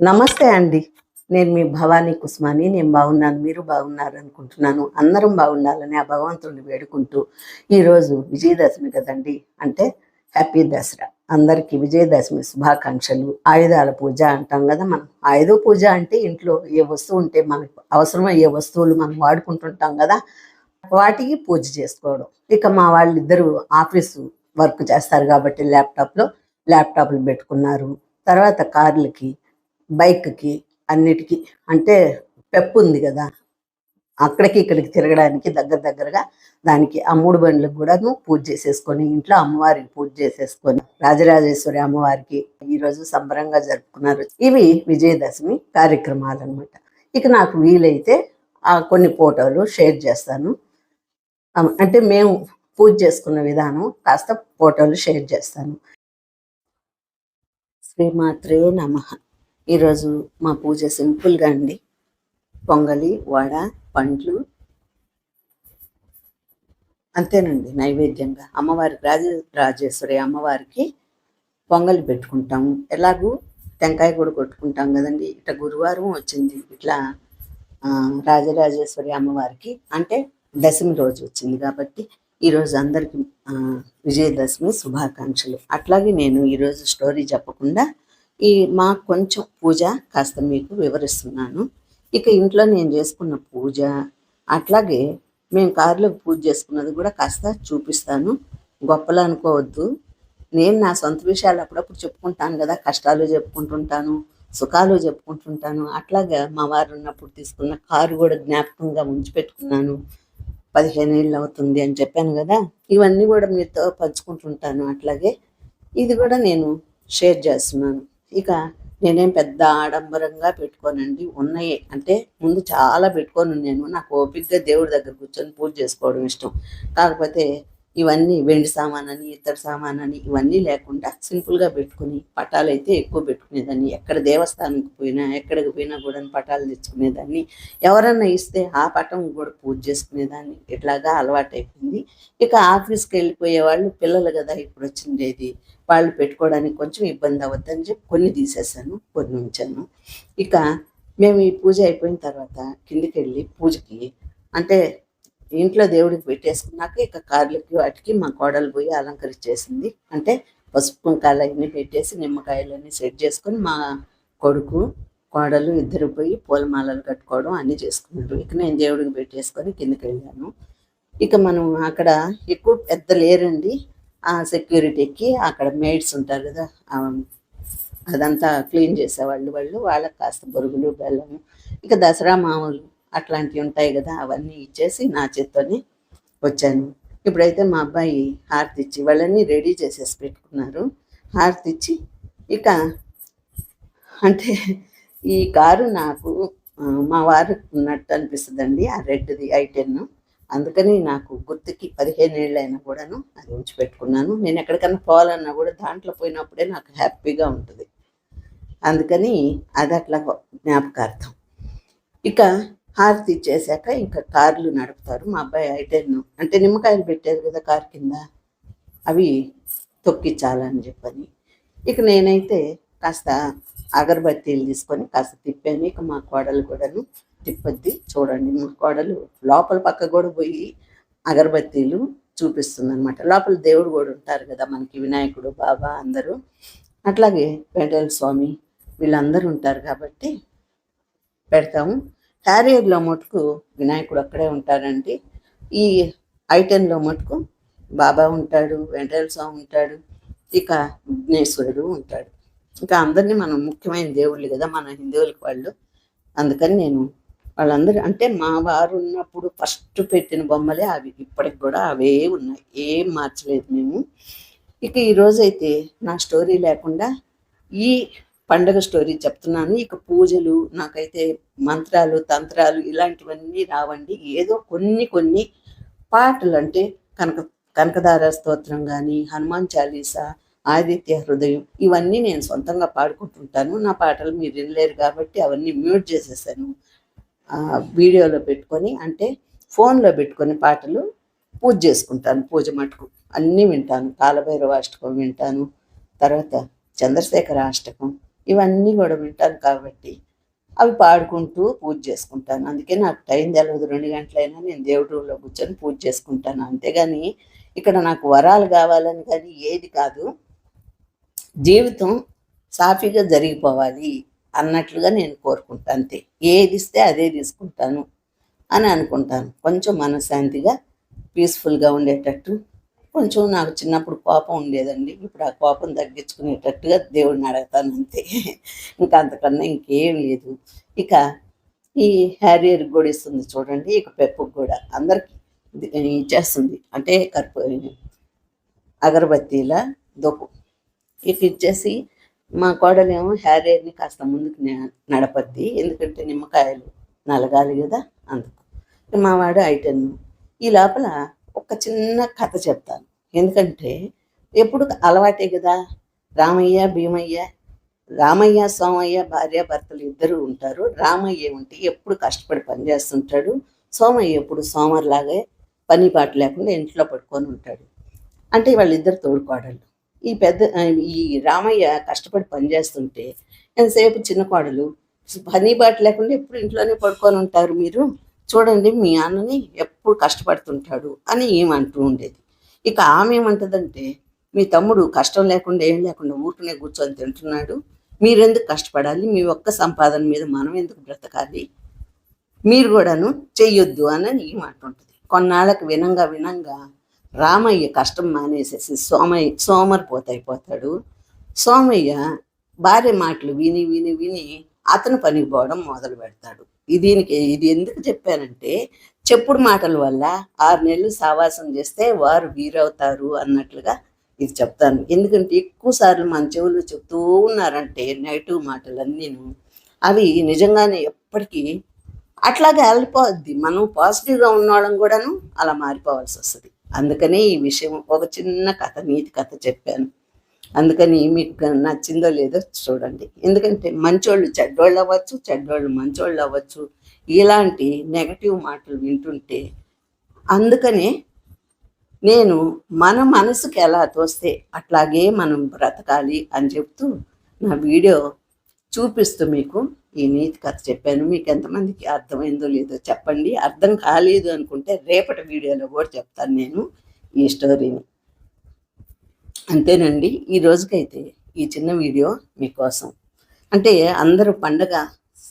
నమస్తే అండి. నేను మీ భవానీ కుస్మాని. నేను బాగున్నాను. మీరు బాగున్నారు అనుకుంటున్నాను అందరం బాగుండాలని ఆ భగవంతుడిని వేడుకుంటూ ఈరోజు విజయదశమి కదండి. అంటే హ్యాపీ దసరా. అందరికీ విజయదశమి శుభాకాంక్షలు. ఆయుధాల పూజ అంటాం కదా మనం. ఆయుధ పూజ అంటే ఇంట్లో ఏ వస్తువు ఉంటే మనకు అవసరమయ్యే వస్తువులు మనం వాడుకుంటుంటాం కదా. వాటికి పూజ చేసుకోవడం. ఇక మా వాళ్ళిద్దరూ ఆఫీసు వర్క్ చేస్తారు కాబట్టి ల్యాప్టాప్లో ల్యాప్టాప్లు పెట్టుకున్నారు. తర్వాత కార్లకి బైక్కి అన్నిటికీ. అంటే పెప్పు ఉంది కదా అక్కడికి ఇక్కడికి తిరగడానికి దగ్గర దగ్గరగా దానికి ఆ మూడు బండ్లకు కూడాను పూజ చేసేసుకొని ఇంట్లో అమ్మవారికి పూజ చేసేసుకొని రాజరాజేశ్వరి అమ్మవారికి ఈరోజు సంబరంగా జరుపుకున్నారు. ఇవి విజయదశమి కార్యక్రమాలు అనమాట ఇక నాకు వీలైతే ఆ కొన్ని ఫోటోలు షేర్ చేస్తాను. అంటే మేము పూజ చేసుకున్న విధానం కాస్త ఫోటోలు షేర్ చేస్తాను. శ్రీమాత్రే నమ. ఈరోజు మా పూజ సింపుల్గా అండి. పొంగలి వడ పండ్లు. అంతేనండి నైవేద్యంగా. అమ్మవారికి రాజ రాజేశ్వరి అమ్మవారికి పొంగలి పెట్టుకుంటాము. ఎలాగూ టెంకాయ కూడా కొట్టుకుంటాం కదండి. ఇట్లా గురువారం వచ్చింది. ఇట్లా రాజరాజేశ్వరి అమ్మవారికి. అంటే దశమి రోజు వచ్చింది కాబట్టి ఈరోజు అందరికీ విజయదశమి శుభాకాంక్షలు. అట్లాగే నేను ఈరోజు స్టోరీ చెప్పకుండా ఈ మా కొంచెం పూజ కాస్త మీకు వివరిస్తున్నాను. ఇక ఇంట్లో నేను చేసుకున్న పూజ అట్లాగే మేము కారులో పూజ చేసుకున్నది కూడా కాస్త చూపిస్తాను. గొప్పలు అనుకోవద్దు. నేను నా సొంత విషయాలు అప్పుడప్పుడు చెప్పుకుంటాను కదా కష్టాలు చెప్పుకుంటుంటాను సుఖాలు చెప్పుకుంటుంటాను. అట్లాగా మా వారు ఉన్నప్పుడు తీసుకున్న కారు కూడా జ్ఞాపకంగా ఉంచి పెట్టుకున్నాను. పదిహేను ఏళ్ళు అవుతుంది అని చెప్పాను కదా ఇవన్నీ కూడా మీతో పంచుకుంటుంటాను. అట్లాగే ఇది కూడా నేను షేర్ చేస్తున్నాను. ఇక నేనేం పెద్ద ఆడంబరంగా పెట్టుకోనండి. ఉన్నాయి. అంటే ముందు చాలా పెట్టుకోను నేను. నాకు ఓపికగా దేవుడి దగ్గర కూర్చొని పూజ చేసుకోవడం ఇష్టం. కాకపోతే ఇవన్నీ వెండి సామానని ఇత్తడి సామానని ఇవన్నీ లేకుండా సింపుల్గా పెట్టుకుని పటాలు అయితే ఎక్కువ పెట్టుకునేదాన్ని. ఎక్కడ దేవస్థానంకి పోయినా ఎక్కడికి పోయినా కూడా పటాలు తెచ్చుకునేదాన్ని. ఎవరన్నా ఇస్తే ఆ పటం కూడా పూజ చేసుకునేదాన్ని. ఇట్లాగా అలవాటైపోయింది. ఇక ఆఫీస్కి వెళ్ళిపోయే వాళ్ళు పిల్లలు కదా ఇప్పుడు వచ్చిండేది వాళ్ళు పెట్టుకోవడానికి కొంచెం ఇబ్బంది అవద్దని చెప్పి కొన్ని తీసేసాను కొన్ని ఉంచాను. ఇక మేము ఈ పూజ అయిపోయిన తర్వాత కిందికి వెళ్ళి పూజకి అంటే ఇంట్లో దేవుడికి పెట్టేసుకున్నాక ఇక కార్లకి వాటికి మా కోడలు పోయి అలంకరించేసింది అంటే పసుపు కుంకాలు అన్నీ పెట్టేసి నిమ్మకాయలన్నీ సెట్ చేసుకొని మా కొడుకు కోడలు ఇద్దరు పోయి పూలమాలలు కట్టుకోవడం అన్నీ చేసుకున్నారు. ఇక నేను దేవుడికి పెట్టేసుకొని కిందకి వెళ్ళాను ఇక మనం అక్కడ ఎక్కువ పెద్ద లేరండి. ఆ సెక్యూరిటీకి అక్కడ మేడ్స్ ఉంటారు కదా అదంతా క్లీన్ చేసేవాళ్ళు వాళ్ళు. వాళ్ళకి కాస్త బొరుగులు బెల్లము. ఇక దసరా మామూలు అట్లాంటివి ఉంటాయి కదా అవన్నీ ఇచ్చేసి నా చేత్తోనే వచ్చాను. ఇప్పుడైతే మా అబ్బాయి హారతి ఇచ్చి వాళ్ళని రెడీ చేసేసి పెట్టుకున్నారు. హారతి ఇచ్చి ఇక అంటే ఈ కారు నాకు మా వారు ఉన్నట్టు అనిపిస్తుందండి ఆ రెడ్ది ఐ టెన్. అందుకని నాకు గుర్తుకి పదిహేను ఏళ్ళు అయినా కూడాను అది ఉంచి పెట్టుకున్నాను. నేను ఎక్కడికైనా పోవాలన్నా కూడా దాంట్లో పోయినప్పుడే నాకు హ్యాపీగా ఉంటుంది. అందుకని అది అట్లా జ్ఞాపకార్థం. ఇక హారతి ఇచ్చేసాక ఇంకా కార్లు నడుపుతారు. మా అబ్బాయి ఐటెన్ అంటే నిమ్మకాయలు పెట్టారు కదా కార్ కింద. అవి తొక్కించాలని చెప్పని. ఇక నేనైతే కాస్త అగరబత్తీలు తీసుకొని కాస్త తిప్పాను. ఇక మా కోడలు కూడాను తిప్పద్ది. చూడండి మా కోడలు లోపల పక్క కూడా పోయి అగరబత్తీలు చూపిస్తుంది అనమాట లోపల దేవుడు కూడా ఉంటారు కదా మనకి వినాయకుడు బాబా అందరూ. అట్లాగే పెంటల స్వామి వీళ్ళందరూ ఉంటారు కాబట్టి పెడతాము. క్యారియర్లో మటుకు వినాయకుడు అక్కడే ఉంటాడండి. ఈ ఐటెన్లో మటుకు బాబా ఉంటాడు వెంకటేశ్వర స్వామి ఉంటాడు ఇక విఘ్నేశ్వరుడు ఉంటాడు. ఇంకా అందరినీ మనం ముఖ్యమైన దేవుళ్ళు కదా మన హిందువులకి వాళ్ళు. అందుకని నేను వాళ్ళందరూ అంటే మా వారు ఉన్నప్పుడు ఫస్ట్ పెట్టిన బొమ్మలే అవి. ఇప్పటికి కూడా అవే ఉన్నాయి. ఏం మార్చలేదు మేము. ఇక ఈరోజు అయితే నా స్టోరీ లేకుండా ఈ పండగ స్టోరీ చెప్తున్నాను. ఇక పూజలు నాకైతే మంత్రాలు తంత్రాలు ఇలాంటివన్నీ రావండి. ఏదో కొన్ని కొన్ని పాటలు అంటే కనక కనకదార స్తోత్రం కానీ హనుమాన్ చాలీసా ఆదిత్య హృదయం ఇవన్నీ నేను సొంతంగా పాడుకుంటుంటాను. నా పాటలు మీరు వినలేరు కాబట్టి అవన్నీ మ్యూట్ చేసేసాను. వీడియోలో పెట్టుకొని అంటే ఫోన్లో పెట్టుకొని పాటలు పూజ చేసుకుంటాను. పూజ మటుకు అన్నీ వింటాను. కాలభైరవ అష్టకం వింటాను. తర్వాత చంద్రశేఖర అష్టకం ఇవన్నీ కూడా వింటాను కాబట్టి అవి పాడుకుంటూ పూజ చేసుకుంటాను. అందుకే నాకు టైం తెలియదు రెండు గంటలైనా నేను దేవుడి రూమ్లో కూర్చొని పూజ చేసుకుంటాను. అంతేగాని ఇక్కడ నాకు వరాలు కావాలని కానీ ఏది కాదు. జీవితం సాఫీగా జరిగిపోవాలి అన్నట్లుగా నేను కోరుకుంటాను అంతే. ఏది ఇస్తే అదే తీసుకుంటాను అని అనుకుంటాను. కొంచెం మనశ్శాంతిగా పీస్ఫుల్గా ఉండేటట్టు కొంచెం నాకు చిన్నప్పుడు కోపం ఉండేదండి. ఇప్పుడు ఆ కోపం తగ్గించుకునేటట్టుగా దేవుడిని అడగతాను అంతే. ఇంకా అంతకన్నా ఇంకేం లేదు. ఇక ఈ హ్యారియర్ కూడా ఇస్తుంది చూడండి. ఇక పెప్పుకు కూడా అందరికి ఇచ్చేస్తుంది. అంటే కర్పూ అగరబత్తీల దొప్పు. ఇక ఇచ్చేసి మా కోడలేమో హ్యారియర్ని కాస్త ముందుకు నడపద్ది. ఎందుకంటే నిమ్మకాయలు నలగాలి కదా అందుకు. మా వాడు ఐటెన్ ఈ లోపల ఒక చిన్న కథ చెప్తాను. ఎందుకంటే ఎప్పుడు అలవాటే కదా. రామయ్య భీమయ్య రామయ్య సోమయ్య భార్య భర్తలు ఇద్దరు ఉంటారు. రామయ్య ఉంటే ఎప్పుడు కష్టపడి పనిచేస్తుంటాడు సోమయ్య ఎప్పుడు సోమర్లాగే పని పాట లేకుండా ఇంట్లో పట్టుకొని ఉంటాడు. అంటే వాళ్ళిద్దరు తోడుకోడళ్ళు. ఈ పెద్ద ఈ రామయ్య కష్టపడి పనిచేస్తుంటే ఎంతసేపు చిన్న కోడలు? పని బాట లేకుండా ఎప్పుడు ఇంట్లోనే పడుకొని ఉంటారు మీరు? చూడండి మీ అన్నని ఎప్పుడు కష్టపడుతుంటాడు అని ఏమంటూ ఉండేది. ఇక ఆమె ఏమంటదంటే మీ తమ్ముడు కష్టం లేకుండా ఏం లేకుండా ఊరుకునే కూర్చొని తింటున్నాడు. మీరెందుకు కష్టపడాలి? మీ ఒక్క సంపాదన మీద మనం ఎందుకు బ్రతకాలి? మీరు కూడాను చెయ్యొద్దు అని ఈ మాట ఉంటుంది. కొన్నాళ్ళకి వినంగా వినంగా రామయ్య కష్టం మానేసేసి సోమయ్య సోమరిపోతైపోతాడు సోమయ్య భార్య మాటలు విని విని విని అతను పనికి పోవడం మొదలు పెడతాడు దీనికి ఇది ఎందుకు చెప్పానంటే చెప్పుడు మాటల వల్ల ఆరు నెలలు సావాసం చేస్తే వారు వీరవుతారు అన్నట్లుగా ఇది చెప్తాను. ఎందుకంటే ఎక్కువ సార్లు మన చెవులు చెప్తూ ఉన్నారంటే నెగిటివ్ మాటలన్నీను. అవి నిజంగానే ఎప్పటికీ అట్లాగే వెళ్ళిపోద్ది మనం పాజిటివ్గా ఉన్నవాళ్ళం కూడాను అలా మారిపోవాల్సి వస్తుంది. అందుకనే ఈ విషయం ఒక చిన్న కథ నీతి కథ చెప్పాను. అందుకని మీకు నచ్చిందో లేదో చూడండి. ఎందుకంటే మంచోళ్ళు చెడ్డోళ్ళు అవ్వచ్చు చెడ్డోళ్ళు మంచోళ్ళు అవ్వచ్చు. ఇలాంటి నెగటివ్ మాటలు వింటుంటే అందుకనే నేను మన మనసుకి ఎలా తోస్తే అట్లాగే మనం బ్రతకాలి అని చెప్తూ నా వీడియో చూపిస్తూ మీకు ఈ నీతి కథ చెప్పాను. మీకు ఎంతమందికి అర్థమైందో లేదో చెప్పండి. అర్థం కాలేదు అనుకుంటే రేపటి వీడియోలో కూడా చెప్తాను నేను ఈ స్టోరీని. అంతేనండి. ఈ రోజుకైతే ఈ చిన్న వీడియో మీకోసం. అంటే అందరూ పండగ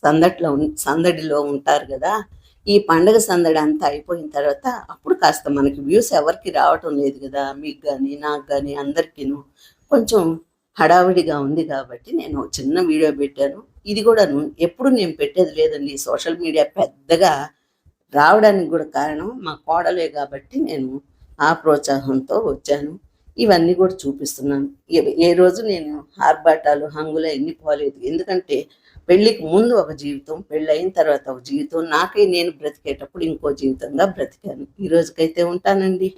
సందడిలో సందడిలో ఉంటారు కదా ఈ పండగ సందడి అంతా అయిపోయిన తర్వాత అప్పుడు కాస్త మనకి వ్యూస్ ఎవరికి రావటం లేదు కదా మీకు కానీ నాకు కానీ అందరికీను కొంచెం హడావిడిగా ఉంది కాబట్టి నేను చిన్న వీడియో పెట్టాను. ఇది కూడాను ఎప్పుడు నేను పెట్టేది లేదండి. సోషల్ మీడియా పెద్దగా రావడానికి కూడా కారణం మా కోడలే కాబట్టి నేను ఆ ప్రోత్సాహంతో వచ్చాను. ఇవన్నీ కూడా చూపిస్తున్నాను. ఏ- రోజు నేను హార్బాటాలు హంగులు ఎన్ని పోలేదు. ఎందుకంటే పెళ్ళికి ముందు ఒక జీవితం పెళ్ళైన తర్వాత ఒక జీవితం. నాకై నేను బ్రతికేటప్పుడు ఇంకో జీవితంగా బ్రతికాను. ఈ రోజుకైతే ఉంటానండి.